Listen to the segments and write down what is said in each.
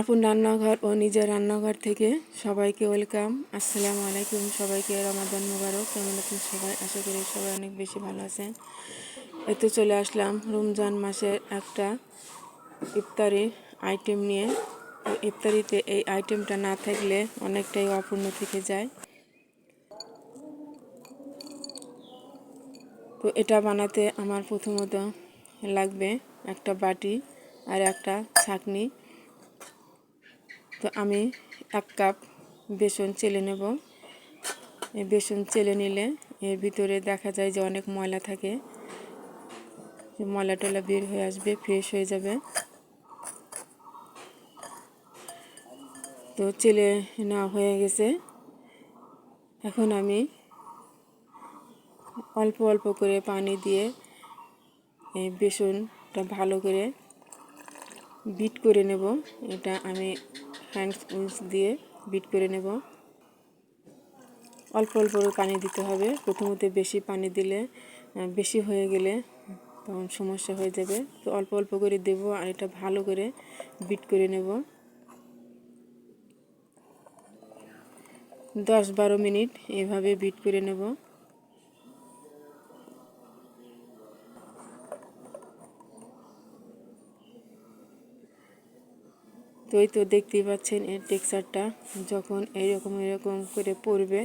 আপন রান্নাঘর ও নিজের রান্নাঘর থেকে সবাইকে ওয়েলকাম। আসসালামু আলাইকুম সবাইকে। রমাদান মুবারক। কেমন আছেন সবাই? আশা করি সবাই অনেক বেশি ভালো আছেন। এই তো চলে আসলাম রমজান মাসের একটা ইফতারি আইটেম নিয়ে। ইফতারিতে এই আইটেমটা না থাকলে অনেকটাই অপূর্ণ থেকে যায়। তো এটা বানাতে আমার প্রথমত লাগবে একটা বাটি আর একটা ছাকনি। তো আমি এক কাপ বেসন চেলে নেব। এই বেসন চেলে নিলে এর ভিতরে দেখা যায় যে অনেক ময়লা থাকে। ময়লা টলা বের হয়ে আসবে ফ্রেশ হয়ে যাবে। তো চেলে নেওয়া হয়ে গেছে। এখন আমি অল্প অল্প করে পানি দিয়ে এই বেসনটা ভালো করে বিট করে নেব। এটা আমি হ্যান্ড উইচ দিয়ে বিট করে নেব। অল্প অল্প পানি দিতে হবে। প্রথমতে বেশি পানি দিলে বেশি হয়ে গেলে তখন সমস্যা হয়ে যাবে। তো অল্প অল্প করে দেব আর এটা ভালো করে বিট করে নেব। দশ বারো মিনিট এভাবে বিট করে নেব। তো এই তো দেখতেই পাচ্ছেন এর টেক্সচারটা। যখন এরকম এরকম করে পড়বে,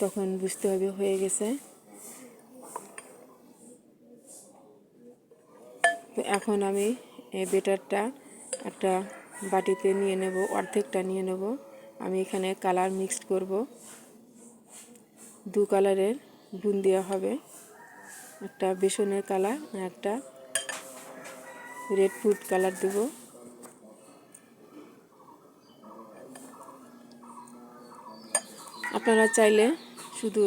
তখন বুঝতে হবে হয়ে গেছে। তো এখন আমি এই বেটারটা একটা বাটিতে নিয়ে নেব, অর্ধেকটা নিয়ে নেব। আমি এখানে কালার মিক্সড করব। দু কালারের বুন দেওয়া হবে। একটা বেসনের কালার একটা রেড ফুড কালার দেবো। আপনারা চাইলে শুধু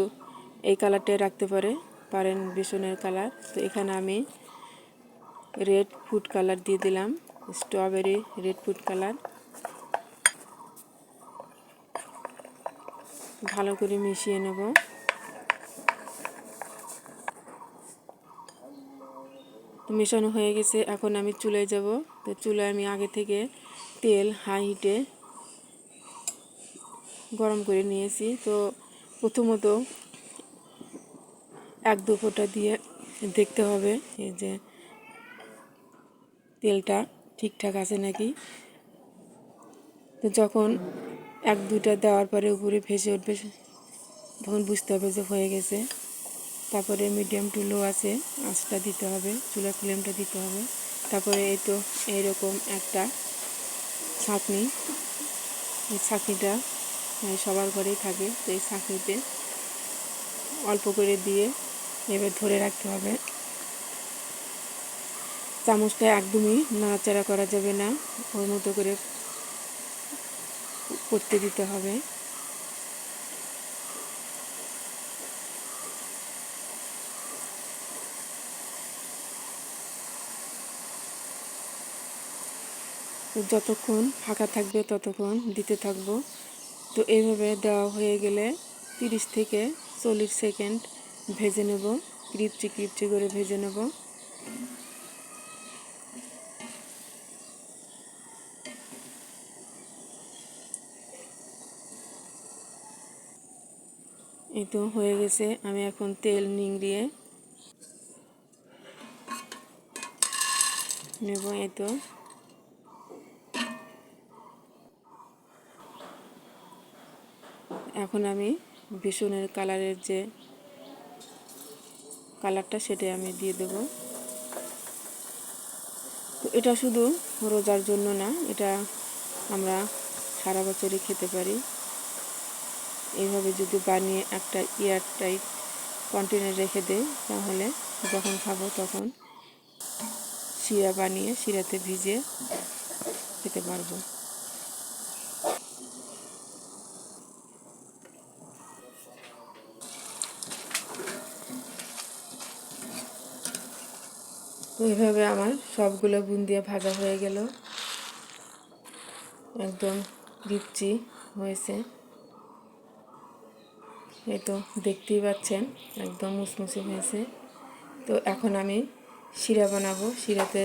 এই কালারটাই রাখতে পারে, পারেন বেসনের কালার। তো এখানে আমি রেড ফুড কালার দিয়ে দিলাম, স্ট্রবেরি রেড ফুড কালার। ভালো করে মিশিয়ে নেব। মেশানো হয়ে গেছে, এখন আমি চুলায় যাব। তো চুলায় আমি আগে থেকে তেল হাই হিটে গরম করে নিয়েছি। তো প্রথমত এক দু ফোঁটা দিয়ে দেখতে হবে এই যে তেলটা ঠিকঠাক আছে নাকি। তো যখন এক দুটা দেওয়ার পরে উপরে ভেসে উঠবে, তখন বুঝতে হবে যে হয়ে গেছে। তারপরে মিডিয়াম টু লো আছে, আঁচটা দিতে হবে চুলার ফ্লেমটা দিতে হবে। তারপরে এই তো এইরকম একটা ছাঁকনি, এই ছাঁকনিটা সবার ঘরেই থাকে তো এই ছাঁকনিতে অল্প করে দিয়ে এবার ধরে রাখতে হবে। চামচটা একদমই নাড়াচাড়া করা যাবে না। ওর মতো করে করতে দিতে হবে। যতক্ষণ ফাঁকা থাকবে ততক্ষণ দিতে থাকব। তো এইভাবে দেওয়া হয়ে গেলে তিরিশ থেকে চল্লিশ সেকেন্ড ভেজে নেব, ক্রিপচি ক্রিপচি করে ভেজে নেব। এই তো হয়ে গেছে, আমি এখন তেল নিংড়িয়ে নেব, এই তো। এখন আমি ভীষণের কালারের যে কালারটা সেটা আমি দিয়ে দেব। তো এটা শুধু রোজার জন্য না, এটা আমরা সারা বছরই খেতে পারি। এইভাবে যদি বানিয়ে একটা ইয়ার টাইট কন্টেনার রেখে দেই, তাহলে যখন খাব তখন শিরা বানিয়ে শিরাতে ভিজে খেতে পারব। তো এইভাবে আমার সবগুলো বুন্দিয়া ভাজা হয়ে গেল। একদম রিপচি হয়েছে। এই তো দেখতেই পাচ্ছেন, একদম মুসমুসি হয়েছে। তো এখন আমি শিরা বানাবো, শিরাতে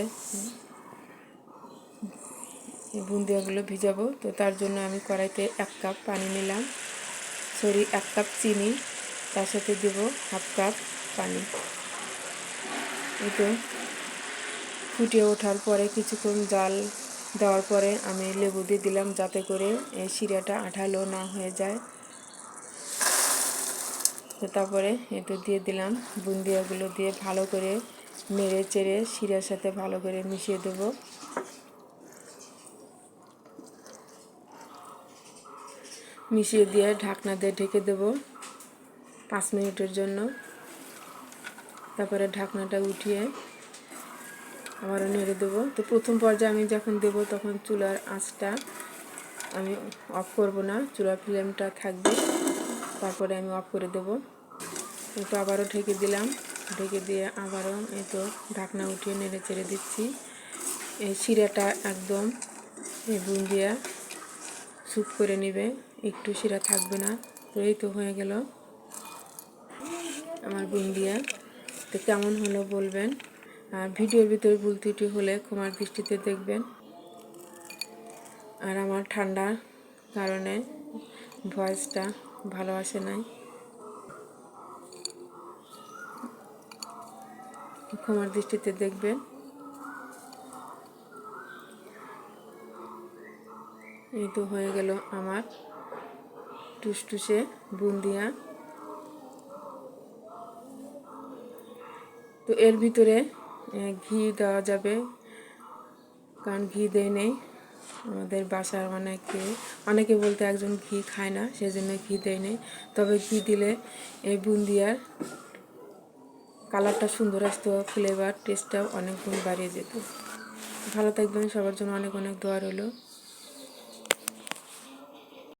বুন্দিয়াগুলো ভিজাবো। তো তার জন্য আমি কড়াইতে এক কাপ পানি নিলাম। সরি, এক কাপ চিনি, তার সাথে দেব হাফ কাপ পানি। এই তো ফুটে ওঠার পরে কিছুক্ষণ জাল দেওয়ার পরে আমি লেবু দিয়ে দিলাম যাতে করে এই শিরাটা আঠালো না হয়ে যায়। তো তারপরে একটু দিয়ে দিলাম, বুন্দিয়াগুলো দিয়ে ভালো করে নেড়ে চেড়ে শিরার সাথে ভালো করে মিশিয়ে দেবো। মিশিয়ে দিয়ে ঢাকনা দিয়ে ঢেকে দেবো পাঁচ মিনিটের জন্য। তারপরে ঢাকনাটা উঠিয়ে আবারও নেড়ে দেবো। তো প্রথম পর্যায়ে আমি যখন দেব তখন চুলার আঁচটা আমি অফ করব না, চুলার ফ্লেমটা থাকবে। তারপরে আমি অফ করে দেবো। তো আবারও ঢেকে দিলাম। ঢেকে দিয়ে আবারও এই তো ঢাকনা উঠিয়ে নেড়ে চেড়ে দিচ্ছি। এই শিরাটা একদম এই বুন্দিয়া স্যুপ করে নেবে। একটু শিরা থাকবে না। তো এই তো হয়ে গেল আমার বুন বুন্দিয়া তো কেমন হলো বলবেন? ভিডিওর ভিতরে ভুল ত্রুটি হলে ক্ষমার দৃষ্টিতে দেখবেন। আর আমার ঠান্ডার কারণে ভয়েসটা ভালো আসে নাই। ক্ষমার দৃষ্টিতে দেখবেন। এই তো হয়ে গেল আমার টুসটুসে বুন্দিয়া। তো এর ভিতরে ঘি দেওয়া যাবে। কারণ ঘি দেয় নেই। আমাদের বাসার অনেকে অনেকে বলতে একজন ঘি খায় না, সেজন্য ঘি দেয় নেই। তবে ঘি দিলে এই বুন্দিয়ার কালারটা সুন্দর আসতো ফ্লেভার টেস্টটাও অনেক বাড়িয়ে যেত। ভালো থাকবেন, সবার জন্য অনেক অনেক দোয়া রইল।